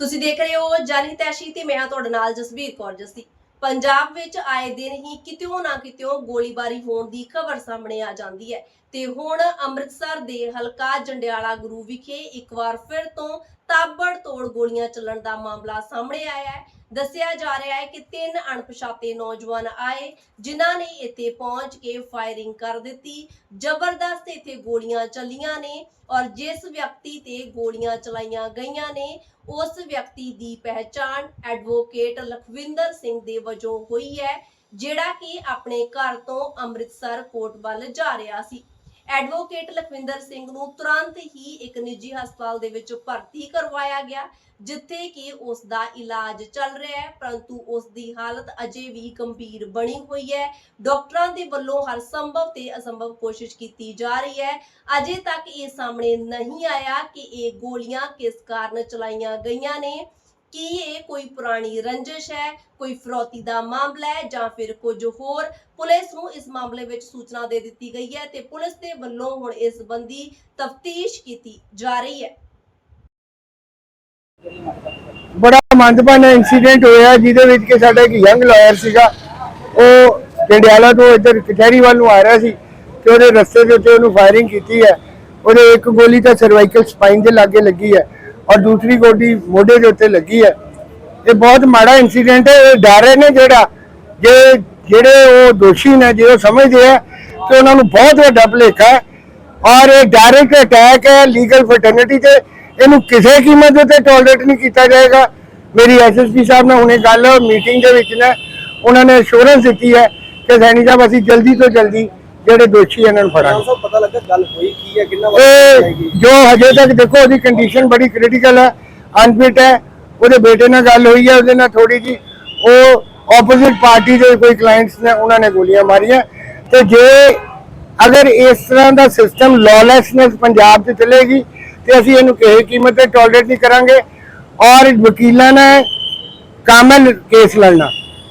ਤੁਸੀਂ ਦੇਖ ਰਹੇ ਹੋ ਜਾਨੀ ਤੈਸ਼ੀ ਤੇ ਮੈਂ ਹਾਂ ਤੁਹਾਡੇ ਨਾਲ ਜਸਵੀਰ ਕੌਰ ਜੱਸੀ। ਪੰਜਾਬ ਵਿੱਚ ਆਏ ਦਿਨ ਹੀ ਕਿਤਿਓਂ ਨਾ ਕਿਤਿਓਂ ਗੋਲੀਬਾਰੀ ਹੋਣ ਦੀ ਖਬਰ ਸਾਹਮਣੇ ਆ ਜਾਂਦੀ ਹੈ। ਤੇ ਹੁਣ ਅੰਮ੍ਰਿਤਸਰ ਦੇ ਹਲਕਾ ਜੰਡਿਆਲਾ ਗੁਰੂ ਵਿਖੇ ਇੱਕ ਵਾਰ ਫਿਰ ਤੋਂ ਤਾਬੜ ਤੋੜ ਗੋਲੀਆਂ ਚੱਲਣ ਦਾ ਮਾਮਲਾ ਸਾਹਮਣੇ ਆਇਆ ਹੈ। ਦੱਸਿਆ ਜਾ ਰਿਹਾ ਹੈ ਕਿ ਤਿੰਨ ਅਣਪਛਾਤੇ ਨੌਜਵਾਨ ਆਏ, ਜਿਨ੍ਹਾਂ ਨੇ ਇੱਥੇ ਪਹੁੰਚ ਕੇ ਫਾਇਰਿੰਗ ਕਰ ਦਿੱਤੀ। ਜ਼ਬਰਦਸਤ ਇੱਥੇ ਗੋਲੀਆਂ ਚੱਲੀਆਂ ਨੇ ਔਰ ਜਿਸ ਵਿਅਕਤੀ ਤੇ ਗੋਲੀਆਂ ਚਲਾਈਆਂ ਗਈਆਂ ਨੇ, ਉਸ ਵਿਅਕਤੀ ਦੀ ਪਹਿਚਾਣ ਐਡਵੋਕੇਟ ਲਖਵਿੰਦਰ ਸਿੰਘ ਦੇ ਵਜੋਂ ਹੋਈ ਹੈ, ਜਿਹੜਾ ਕਿ ਆਪਣੇ ਘਰ ਤੋਂ ਅੰਮ੍ਰਿਤਸਰ ਕੋਰਟ ਵੱਲ ਜਾ ਰਿਹਾ ਸੀ। ਐਡਵੋਕੇਟ ਲਖਵਿੰਦਰ ਸਿੰਘ ਨੂੰ ਤੁਰੰਤ ਹੀ ਇੱਕ ਨਿੱਜੀ ਹਸਪਤਾਲ ਦੇ ਵਿੱਚ ਭਰਤੀ ਕਰਵਾਇਆ ਗਿਆ, ਜਿੱਥੇ ਕਿ ਉਸ ਦਾ ਇਲਾਜ ਚੱਲ ਰਿਹਾ ਹੈ, ਪਰੰਤੂ ਉਸ ਦੀ ਹਾਲਤ ਅਜੇ ਵੀ ਗੰਭੀਰ ਬਣੀ ਹੋਈ ਹੈ। ਡਾਕਟਰਾਂ ਦੇ ਵੱਲੋਂ ਹਰ ਸੰਭਵ ਤੇ ਅਸੰਭਵ ਕੋਸ਼ਿਸ਼ ਕੀਤੀ ਜਾ ਰਹੀ ਹੈ। ਅਜੇ ਤੱਕ ਇਹ ਸਾਹਮਣੇ ਨਹੀਂ ਆਇਆ ਕਿ ਇਹ ਗੋਲੀਆਂ ਕਿਸ ਕਾਰਨ ਚਲਾਈਆਂ ਗਈਆਂ ਨੇ। ਕੀ ਇਹ ਕੋਈ ਪੁਰਾਣੀ ਰੰਜਿਸ਼ ਹੈ, ਕੋਈ ਫਰੌਤੀ ਦਾ ਮਾਮਲਾ ਹੈ ਜਾਂ ਫਿਰ ਕੁਝ ਹੋਰ? ਪੁਲਿਸ ਨੂੰ ਇਸ ਮਾਮਲੇ ਵਿੱਚ ਸੂਚਨਾ ਦੇ ਦਿੱਤੀ ਗਈ ਹੈ ਤੇ ਪੁਲਿਸ ਦੇ ਵੱਲੋਂ ਹੁਣ ਇਸ ਸੰਬੰਧੀ ਤਫਤੀਸ਼ ਕੀਤੀ ਜਾ ਰਹੀ ਹੈ। ਬੜਾ ਮੰਦਭਾਨਾ ਇਨਸੀਡੈਂਟ ਹੋਇਆ, ਜਿਹਦੇ ਵਿੱਚ ਕਿ ਸਾਡਾ ਇੱਕ ਯੰਗ ਲਾਇਰ ਸੀਗਾ, ਉਹ ਜੰਡਿਆਲਾ ਤੋਂ ਇੱਧਰ ਕਚਹਿਰੀ ਵੱਲ ਨੂੰ ਆ ਰਿਹਾ ਸੀ ਤੇ ਉਹਦੇ ਰਸਤੇ ਦੇ ਉੱਤੇ ਉਹਨੂੰ ਫਾਇਰਿੰਗ ਕੀਤੀ ਹੈ। ਉਹਦੇ ਇੱਕ ਗੋਲੀ ਤਾਂ ਸਰਵਾਈਕਲ ਸਪਾਈਨ ਦੇ ਲਾਗੇ ਲੱਗੀ ਹੈ। ਔਰ ਦੂਸਰੀ ਗੋਡੀ ਮੋਢੇ ਦੇ ਉੱਤੇ ਲੱਗੀ ਹੈ। ਇਹ ਬਹੁਤ ਮਾੜਾ ਇਨਸੀਡੈਂਟ ਹੈ, ਇਹ ਡਰ ਨੇ ਜਿਹੜਾ, ਜੇ ਜਿਹੜੇ ਉਹ ਦੋਸ਼ੀ ਨੇ, ਜੇ ਉਹ ਸਮਝਦੇ ਆ ਕਿ ਉਹਨਾਂ ਨੂੰ ਬਹੁਤ ਵੱਡਾ ਭੁਲੇਖਾ ਹੈ। ਔਰ ਇਹ ਡਾਇਰੈਕਟ ਅਟੈਕ ਹੈ ਲੀਗਲ ਫਰਟਰਨਿਟੀ ਤੇ। ਇਹਨੂੰ ਕਿਸੇ ਕੀਮਤ ਦੇ ਉੱਤੇ ਟੋਲਰੇਟ ਨਹੀਂ ਕੀਤਾ ਜਾਏਗਾ। ਮੇਰੀ ਐਸਐਸਪੀ ਸਾਹਿਬ ਨਾਲ ਹੁਣੇ ਗੱਲ ਮੀਟਿੰਗ ਦੇ ਵਿੱਚ ਨੇ, ਉਹਨਾਂ ਨੇ ਅਸ਼ੋਰੈਂਸ ਦਿੱਤੀ ਹੈ ਕਿ ਸੈਣੀ ਸਾਹਿਬ, ਅਸੀਂ ਜਲਦੀ ਤੋਂ ਜਲਦੀ ਜਿਹੜੇ ਦੋਸ਼ੀ ਇਹਨਾਂ ਨੂੰ ਫੜਾਂਗੇ। ਪਤਾ ਲੱਗਾ ਗੱਲ ਹੋਈ ਕੀ ਹੈ ਕਿੰਨਾ ਇਹ ਜੋ। ਹਜੇ ਤੱਕ ਦੇਖੋ ਉਹਦੀ ਕੰਡੀਸ਼ਨ ਬੜੀ ਕ੍ਰਿਟੀਕਲ ਹੈ। ਅਨਫਿਟ ਹੈ। ਉਹਦੇ ਬੇਟੇ ਨਾਲ ਗੱਲ ਹੋਈ ਹੈ ਉਹਦੇ ਨਾਲ ਥੋੜੀ ਜੀ ਉਹ ਆਪੋਜ਼ਿਟ ਪਾਰਟੀ ਦੇ ਕੋਈ ਕਲਾਇੰਟਸ ਨੇ ਉਹਨਾਂ ਨੇ ਗੋਲੀਆਂ ਮਾਰੀਆਂ। ਤੇ ਜੇ ਅਗਰ ਇਸ ਤਰ੍ਹਾਂ ਦਾ ਸਿਸਟਮ ਲੌਲੈਸਨੈਸ ਪੰਜਾਬ 'ਚ ਚੱਲੇਗੀ ਤੇ ਅਸੀਂ ਇਹਨੂੰ ਕਿਸੇ ਕੀਮਤ ਤੇ ਟੋਲਰੇਟ ਨਹੀਂ ਕਰਾਂਗੇ। ਔਰ ਵਕੀਲਾਂ ਨੇ ਕਾਮਲ ਕੇਸ ਲੜਨਾ।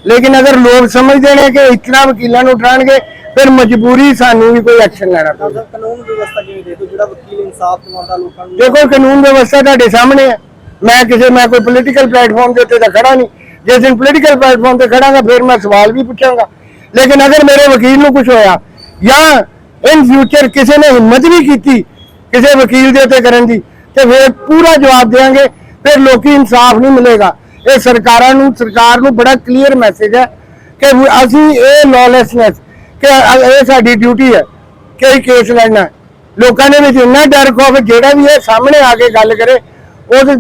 ਲੇਕਿਨ ਅਗਰ ਲੋਕ ਸਮਝਦੇ ਨੇ ਕਿ ਇਤਨਾ ਵਕੀਲਾਂ ਨੂੰ ਉਠਾਣਗੇ ਫਿਰ ਮਜਬੂਰੀ ਸਾਨੂੰ ਵੀ ਕੋਈ ਐਕਸ਼ਨ ਲੈਣਾ ਪਊਗਾ ਕਾਨੂੰਨ ਵਿਵਸਥਾ ਕਿਵੇਂ ਦੇ ਦੋ ਜਿਹੜਾ ਵਕੀਲ ਇਨਸਾਫ ਦਿਵਾਉਂਦਾ ਲੋਕਾਂ ਨੂੰ। ਦੇਖੋ ਕਾਨੂੰਨ ਵਿਵਸਥਾ ਤੁਹਾਡੇ ਸਾਹਮਣੇ ਹੈ ਮੈਂ ਕਿਸੇ ਮੈਂ ਕੋਈ ਪੋਲੀਟੀਕਲ ਪਲੇਟਫਾਰਮ ਦੇ ਉੱਤੇ ਤਾਂ ਖੜਾ ਨਹੀਂ। ਜਿਸ ਦਿਨ ਪੋਲੀਟੀਕਲ ਪਲੇਟਫਾਰਮ ਤੇ ਖੜਾਂਗਾ ਫਿਰ ਮੈਂ ਸਵਾਲ ਵੀ ਪੁੱਛਾਂਗਾ। ਲੇਕਿਨ ਅਗਰ ਮੇਰੇ ਵਕੀਲ ਨੂੰ ਕੁਝ ਹੋਇਆ ਜਾਂ ਇਨ ਫਿਊਚਰ ਕਿਸੇ ਨੇ ਹਿੰਮਤ ਵੀ ਕੀਤੀ ਕਿਸੇ ਵਕੀਲ ਦੇ ਉੱਤੇ ਕਰਨ ਦੀ ਤੇ ਫਿਰ ਪੂਰਾ ਜਵਾਬ ਦੇਵਾਂਗੇ ਫਿਰ ਲੋਕੀ ਇਨਸਾਫ ਨਹੀਂ ਮਿਲੇਗਾ। ਇਹ ਸਰਕਾਰਾਂ ਨੂੰ ਸਰਕਾਰ ਨੂੰ ਬੜਾ ਕਲੀਅਰ ਮੈਸੇਜ ਹੈ ਕਿ ਅਸੀਂ ਇਹ ਲੌਲੈਸਨੈਸ ਕਿ ਇਹ ਸਾਡੀ ਡਿਊਟੀ ਹੈ ਕਿ ਇਹ ਕੇਸ ਲੜਨਾ ਹੈ। ਲੋਕਾਂ ਦੇ ਵਿੱਚ ਇੰਨਾ ਡਰ ਖੋਫ ਜਿਹੜਾ ਵੀ ਇਹ ਸਾਹਮਣੇ ਆ ਕੇ ਗੱਲ ਕਰੇ। ਉਹ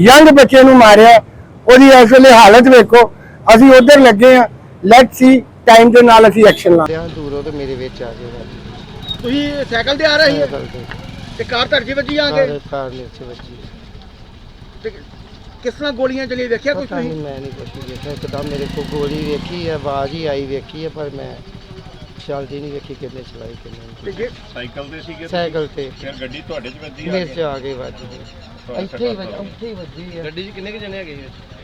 ਯੰਗ ਬੱਚੇ ਨੂੰ ਮਾਰਿਆ। ਉਹਦੀ ਇਸ ਵੇਲੇ ਹਾਲਤ ਵੇਖੋ। ਅਸੀਂ ਉਧਰ ਲੱਗੇ ਆ ਲੈਟਸ ਸੀ ਟਾਈਮ ਦੇ ਨਾਲ ਅਸੀਂ ਐਕਸ਼ਨ ਲਾ ਦੂਰੋਂ ਤੇ ਮੇਰੇ ਵਿੱਚ ਆ ਜਾਏਗਾ ਤੁਸੀਂ ਸਾਈਕਲ ਤੇ ਆ ਰਹੇ ਸਾਈਕਲ ਤੇ। ਕਾਰ ਧਰਜੀ ਵੱਜੀ ਆ ਕਾਰ ਕਾਰ ਨੇ ਚ ਵੱਜੀ। ਤੇ ਕਿਸ ਤਰ੍ਹਾਂ ਗੋਲੀਆਂ ਚਲੀ ਵੇਖਿਆ ਕੁਝ ਨਹੀਂ ਮੈਂ ਨਹੀਂ ਕੁਛ ਵੀ ਦੇਖਿਆ ਇੱਕਦਮ ਮੇਰੇ ਕੋਲ ਗੋਲੀ ਵੇਖੀ ਆਵਾਜ਼ ਹੀ ਆਈ ਵੇਖੀ ਹੈ ਪਰ ਮੈਂ ਚੱਲਦੀ ਨਹੀਂ ਵੇਖੀ ਕਿੰਨੇ ਚਲਾਈ ਕਿੰਨੇ ਤੇ ਜੇ ਸਾਈਕਲ ਤੇ ਸੀਗੇ ਸਾਈਕਲ ਤੇ। ਫਿਰ ਗੱਡੀ ਤੁਹਾਡੇ ਚ ਵੱਜੀ ਆ ਮੇਰੇ ਕੇ? ਚ ਆ ਗਈ ਵੱਜ ਗਈ। ਇੱਥੇ ਹੀ ਵੱਜ ਇੱਥੇ ਹੀ ਵੱਜੀ ਹੈ ਗੱਡੀ 'ਚ ਕਿੰਨੇ ਕੁ ਜਣੇ ਹੈਗੇ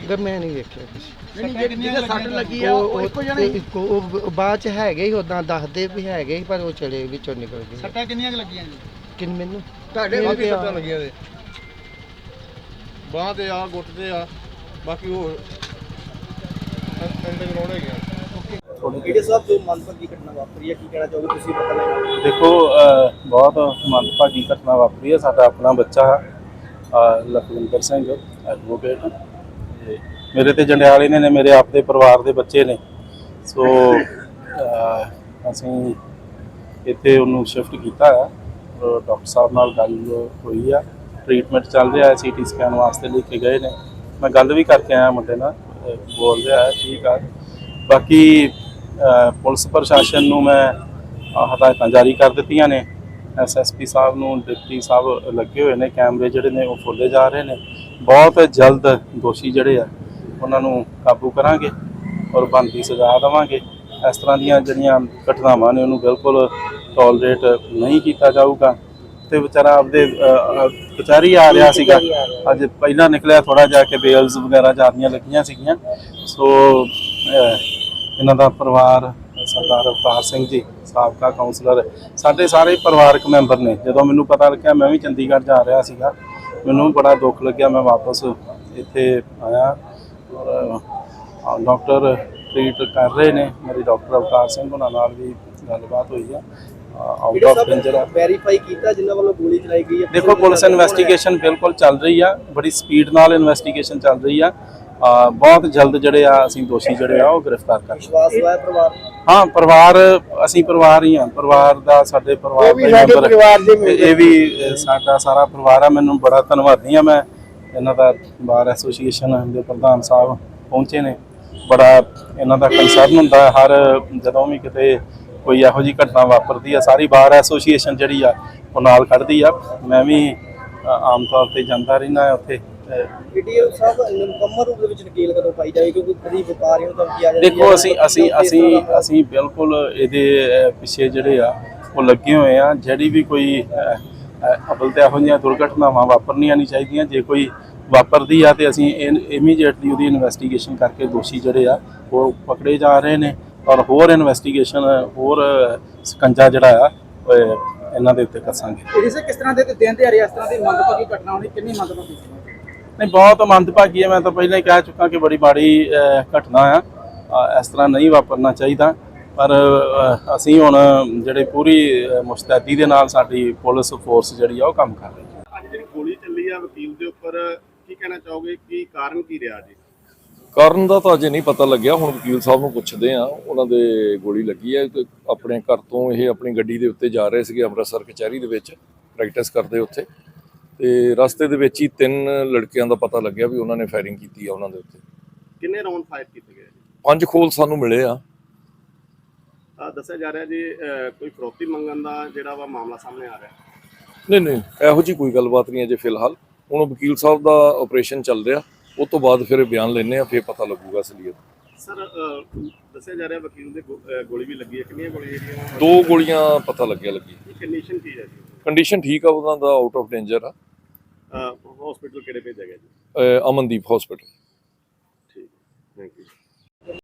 ਗ ਮੈਂ ਨਹੀਂ ਵੇਖਿਆ ਕੁਛ। ਨਹੀਂ ਜਿਹੜੀ ਜਿਹਦੇ ਸੱਟ ਲੱਗੀ ਆ ਉਹ ਇੱਕੋ ਜਣੇ ਤੇ ਇੱਕੋ ਉਹ ਬਾਅਦ ਚ ਹੈਗੇ ਹੀ ਉਦਾਂ ਦੱਸਦੇ ਵੀ ਹੈਗੇ ਸੀ ਪਰ ਉਹ ਚਲੇ ਵਿੱਚੋਂ ਨਿਕਲ ਗਏ। ਸੱਟਾਂ ਕਿੰਨੀਆਂ ਕੁ ਲੱਗੀਆਂ ਜੀ? ਕਿਨ ਮੈਨੂੰ? ਤੁਹਾਡੇ ਮੇਰੇ ਤੇ ਆ- ਲੱਗੀਆਂ ਦੇ ਬਾਹ ਤੇ ਆ ਗੁੱਟ ਤੇ ਆ ਬਾਕੀ ਉਹ ਅੰਡਰਗਰਾਉਂਡ ਹੈਗੇ ਕਿਹੜੇ ਸਾਹਿਬ ਜੋ ਮਨਪ੍ਰਦੀ ਘਟਨਾ ਵਾਪਰੀ ਹੈ ਕੀ ਕਹਿਣਾ ਚਾਹੋਗੇ ਤੁਸੀਂ ਪਤਾ ਲੱਗਾ ਦੇਖੋ ਅਹ, ਬਹੁਤ ਮੰਦਭਾਗੀ ਘਟਨਾ ਵਾਪਰੀ ਹੈ ਸਾਡਾ ਆਪਣਾ ਬੱਚਾ ਅਹ, ਲਖਵਿੰਦਰ ਸਿੰਘ ਐਡਵੋਕੇਟ ਤੇ ਮੇਰੇ ਤੇ ਜੰਡਿਆਲੇ ਨੇ ਨੇ ਮੇਰੇ ਆਪਦੇ ਪਰਿਵਾਰ ਦੇ ਬੱਚੇ ਨੇ। ਸੋ ਅਹ, ਅਸੀਂ ਇੱਥੇ ਉਹਨੂੰ ਸ਼ਿਫਟ ਕੀਤਾ ਹੈ ਡਾਕਟਰ ਸਾਹਿਬ ਨਾਲ ਗੱਲ ਹੋਈ ਆ। ਟ੍ਰੀਟਮੈਂਟ ਚੱਲ ਰਿਹਾ ਹੈ ਸੀਟੀ ਸਕੈਨ ਵਾਸਤੇ ਲੈ ਕੇ ਗਏ ਨੇ। ਮੈਂ ਗੱਲ ਵੀ ਕਰਕੇ ਆਇਆ ਮੁੰਡੇ ਨਾਲ ਅਹ, ਬੋਲ ਰਿਹਾ ਹੈ ਠੀਕ ਆ। ਬਾਕੀ ਪੁਲਿਸ ਪ੍ਰਸ਼ਾਸਨ ਨੂੰ ਮੈਂ ਹਦਾਇਤਾਂ ਜਾਰੀ ਕਰ ਦਿੱਤੀਆਂ ਨੇ। ਐਸਐਸਪੀ ਸਾਹਿਬ ਨੂੰ ਡਿਪਟੀ ਸਾਹਿਬ ਲੱਗੇ ਹੋਏ ਨੇ ਕੈਮਰੇ ਜਿਹੜੇ ਨੇ ਉਹ ਖੋਲੇ ਜਾ ਰਹੇ ਨੇ। ਬਹੁਤ ਜਲਦ ਦੋਸ਼ੀ ਜਿਹੜੇ ਆ ਉਹਨਾਂ ਨੂੰ ਕਾਬੂ ਕਰਾਂਗੇ ਔਰ ਬਣਦੀ ਸਜ਼ਾ ਦੇਵਾਂਗੇ। ਇਸ ਤਰ੍ਹਾਂ ਦੀਆਂ ਜਿਹੜੀਆਂ ਘਟਨਾਵਾਂ ਨੇ ਉਹਨੂੰ ਬਿਲਕੁਲ ਟੋਲਰੇਟ ਨਹੀਂ ਕੀਤਾ ਜਾਊਗਾ। ਤੇ ਵਿਚਾਰਾ ਆਪਦੇ ਕਚਹਿਰੀ ਆ ਰਿਹਾ ਸੀਗਾ। ਅੱਜ ਪਹਿਲਾਂ ਨਿਕਲਿਆ ਥੋੜਾ ਜਿਹਾ ਕਿ ਬੇਲਸ ਵਗੈਰਾ ਜਾਂਦੀਆਂ ਲੱਗੀਆਂ ਸੀਗੀਆਂ। ਸੋ ਇਹਨਾਂ ਦਾ ਪਰਿਵਾਰ ਸਰਦਾਰ ਅਵਤਾਰ ਸਿੰਘ ਜੀ ਸਾਬਕਾ ਕਾਉਂਸਲਰ ਸਾਡੇ ਸਾਰੇ ਪਰਿਵਾਰਕ ਮੈਂਬਰ ਨੇ। ਜਦੋਂ ਮੈਨੂੰ ਪਤਾ ਲੱਗਿਆ ਮੈਂ ਵੀ ਚੰਡੀਗੜ੍ਹ ਜਾ ਰਿਹਾ ਸੀਗਾ। ਮੈਨੂੰ ਬੜਾ ਦੁੱਖ ਲੱਗਿਆ ਮੈਂ ਵਾਪਸ ਇੱਥੇ ਆਇਆ ਔਰ ਡਾਕਟਰ ਟ੍ਰੀਟ ਕਰ ਰਹੇ ਨੇ। ਮੇਰੀ ਡਾਕਟਰ ਅਵਤਾਰ ਸਿੰਘ ਉਹਨਾਂ ਨਾਲ ਵੀ ਗੱਲਬਾਤ ਹੋਈ ਆ। ਆਊਟ ਆਫ ਡੇਂਜਰ ਆ। ਵੈਰੀਫਾਈ ਕੀਤਾ ਜਿਨ੍ਹਾਂ ਵੱਲੋਂ ਗੋਲੀ ਚਲਾਈ ਗਈ ਹੈ? ਦੇਖੋ ਪੁਲਿਸ ਇਨਵੈਸਟੀਗੇਸ਼ਨ ਬਿਲਕੁਲ ਚੱਲ ਰਹੀ ਆ। ਬੜੀ ਸਪੀਡ ਨਾਲ ਇਨਵੈਸਟੀਗੇਸ਼ਨ ਚੱਲ ਰਹੀ ਆ। ਬਹੁਤ ਜਲਦ ਜਿਹੜੇ ਆ ਅਸੀਂ ਦੋਸ਼ੀ ਜਿਹੜੇ ਆ ਉਹ ਗ੍ਰਿਫਤਾਰ ਕਰ ਵਿਸ਼ਵਾਸ ਹੋਇਆ ਪਰਿਵਾਰ ਨੂੰ। ਹਾਂ ਪਰਿਵਾਰ ਅਸੀਂ ਪਰਿਵਾਰ ਹੀ ਹਾਂ ਪਰਿਵਾਰ ਦਾ ਸਾਡੇ ਪਰਿਵਾਰ ਇਹ ਵੀ ਦੇ ਸਾਡੇ ਮੈਂਬਰ ਇਹ ਵੀ ਸਾਡਾ ਸਾਰਾ ਪਰਿਵਾਰ ਆ। ਮੈਨੂੰ ਬੜਾ ਧੰਨਵਾਦੀ ਆ ਮੈਂ। ਇਹਨਾਂ ਦਾ ਬਾਰ ਐਸੋਸੀਏਸ਼ਨ ਦੇ ਪ੍ਰਧਾਨ ਸਾਹਿਬ ਪਹੁੰਚੇ ਨੇ। ਬੜਾ ਇਹਨਾਂ ਦਾ ਕੰਸਰਨ ਹੁੰਦਾ ਹਰ ਜਦੋਂ ਵੀ ਕਿਤੇ ਕੋਈ ਇਹੋ ਜਿਹੀ ਘਟਨਾ ਵਾਪਰਦੀ ਆ ਸਾਰੀ ਬਾਰ ਐਸੋਸੀਏਸ਼ਨ ਜਿਹੜੀ ਆ ਉਹ ਨਾਲ ਖੜਦੀ ਆ। ਮੈਂ ਵੀ ਆਮ ਤੌਰ ਤੇ ਜਾਂਦਾ ਰਹਿਣਾ ਉੱਥੇ। ਅ, ਵੀਡੀਓ ਸਾਹਿਬ ਮੁਕੰਮਲ ਰੂਪ ਦੇ ਵਿੱਚ ਨਕੀਲ ਕਦੋਂ ਪਾਈ ਜਾਵੇ ਕਿਉਂਕਿ ਕਦੀ ਵਪਾਰੀਆਂ ਨੂੰ ਧਮਕੀ ਆ ਜਾਂਦੀ ਹੈ ਦੇਖੋ ਅਸੀਂ ਅਸੀਂ ਅਸੀਂ ਅਸੀਂ ਬਿਲਕੁਲ ਇਹਦੇ ਪਿੱਛੇ ਜਿਹੜੇ ਆ ਉਹ ਲੱਗੇ ਹੋਏ ਆ। ਜਿਹੜੀ ਵੀ ਕੋਈ ਅਵਲ ਤੇ ਇਹੋ ਜਿਹੀਆਂ ਦੁਰਘਟਨਾਵਾਂ ਵਾਪਰਨੀਆਂ ਨਹੀਂ ਚਾਹੀਦੀਆਂ। ਜੇ ਕੋਈ ਵਾਪਰਦੀ ਆ ਤੇ ਅਸੀਂ ਇਮੀਡੀਏਟਲੀ ਉਹਦੀ ਇਨਵੈਸਟੀਗੇਸ਼ਨ ਕਰਕੇ ਦੋਸ਼ੀ ਜਿਹੜੇ ਆ ਉਹ ਪਕੜੇ ਜਾ ਰਹੇ ਨੇ। ਔਰ ਹੋਰ ਇਨਵੈਸਟੀਗੇਸ਼ਨ ਹੋਰ ਸਕੰਜਾ ਜਿਹੜਾ ਆ ਇਹਨਾਂ ਦੇ ਉੱਤੇ ਕੱਸਾਂਗੇ। ਇਸੇ ਕਿਸ ਤਰ੍ਹਾਂ ਦੇ ਤੇ ਦਿਨ ਦਿਹਾੜੇ ਇਸ ਤਰ੍ਹਾਂ ਦੀ ਮੰਦਭਾਗੀ ਘਟਨਾ ਹੋਣੀ ਕਿੰਨੀ ਮੰਦਭਾਗੀ ਨਹੀਂ ਬਹੁਤ ਮੰਦਭਾਗੀ ਹੈ। ਮੈਂ ਤਾਂ ਪਹਿਲਾਂ ਹੀ ਕਹਿ ਚੁੱਕਾ ਕਿ ਬੜੀ ਮਾੜੀ ਘਟਨਾ ਆ। ਇਸ ਤਰ੍ਹਾਂ ਨਹੀਂ ਵਾਪਰਨਾ ਚਾਹੀਦਾ। ਪਰ ਅਸੀਂ ਹੁਣ ਜਿਹੜੇ ਪੂਰੀ ਮੁਸਤੈਦੀ ਦੇ ਨਾਲ ਸਾਡੀ ਪੁਲਿਸ ਫੋਰਸ ਜਿਹੜੀ ਆ ਉਹ ਕੰਮ ਕਰ ਰਹੀ ਹੈ। ਅੱਜ ਜਿਹੜੀ ਗੋਲੀ ਚੱਲੀ ਆ ਵਕੀਲ ਦੇ ਉੱਪਰ ਕੀ ਕਹਿਣਾ ਚਾਹੋਗੇ? ਕੀ ਕਾਰਨ ਕੀ ਰਿਹਾ ਜੀ? ਕਾਰਨ ਦਾ ਤਾਂ ਅਜੇ ਨਹੀਂ ਪਤਾ ਲੱਗਿਆ। ਹੁਣ ਵਕੀਲ ਸਾਹਿਬ ਨੂੰ ਪੁੱਛਦੇ ਆ। ਉਹਨਾਂ ਦੇ ਗੋਲੀ ਲੱਗੀ ਹੈ ਆਪਣੇ ਘਰ ਤੋਂ ਇਹ ਆਪਣੀ ਗੱਡੀ ਦੇ ਉੱਤੇ ਜਾ ਰਹੇ ਸੀਗੇ ਅੰਮ੍ਰਿਤਸਰ ਕਚਹਿਰੀ ਦੇ ਵਿੱਚ। ਪ੍ਰੈਕਟਿਸ ਕਰਦੇ ਉੱਥੇ। ਤੇ ਰਸਤੇ ਦੇ ਵਿੱਚ ਹੀ ਤਿੰਨ ਲੜਕਿਆਂ ਦਾ ਪਤਾ ਲੱਗਿਆ ਵੀ ਉਹਨਾਂ ਨੇ ਫਾਇਰਿੰਗ ਕੀਤੀ ਆ ਉਹਨਾਂ ਦੇ ਉੱਤੇ। ਕਿੰਨੇ ਰਾਉਂਡ ਫਾਇਰ ਕੀਤੇ ਗਏ ਜੀ? ਪੰਜ ਖੋਲ ਸਾਨੂੰ ਮਿਲੇ ਆ। ਆਹ ਦੱਸਿਆ ਜਾ ਰਿਹਾ ਜੀ ਅਹ, ਕੋਈ ਫਰੋਤੀ ਮੰਗਣ ਦਾ ਜਿਹੜਾ ਵਾ ਮਾਮਲਾ ਸਾਹਮਣੇ ਆ ਰਿਹਾ। ਨਹੀਂ ਨਹੀਂ ਇਹੋ ਜੀ ਕੋਈ ਗੱਲਬਾਤ ਨਹੀਂ ਅਜੇ ਫਿਲਹਾਲ। ਹੁਣ ਵਕੀਲ ਸਾਹਿਬ ਦਾ ਆਪਰੇਸ਼ਨ ਚੱਲ ਰਿਹਾ। ਉਹ ਤੋਂ ਬਾਅਦ ਫਿਰ ਬਿਆਨ ਲੈਣੇ ਆ ਫਿਰ ਪਤਾ ਲੱਗੂਗਾ ਅਸਲੀਅਤ। ਸਰ ਅਹ, ਦੱਸਿਆ ਜਾ ਰਿਹਾ ਵਕੀਲ ਦੇ ਗੋ- ਅਹ, ਗੋਲੀ ਵੀ ਲੱਗੀ ਹੈ। ਕਿੰਨੀਆਂ ਗੋਲੀਆਂ ਜਿਹੜੀਆਂ? ਦੋ ਗੋਲੀਆਂ ਪਤਾ ਲੱਗਿਆ ਲੱਗੀ। ਕੰਡੀਸ਼ਨ ਕੀ ਹੈ ਜੀ? ਕੰਡੀਸ਼ਨ ਠੀਕ ਆ ਉਹਨਾਂ ਦਾ ਆਊਟ ਆਫ ਡੇਂਜਰ ਆ। ਹਸਪੀਟਲ ਕਿਹੜੇ ਭੇਜਿਆ ਗਿਆ ਜੀ? ਅਮਨਦੀਪ ਹਸਪੀਟਲ ਠੀਕ ਥੈਂਕ ਯੂ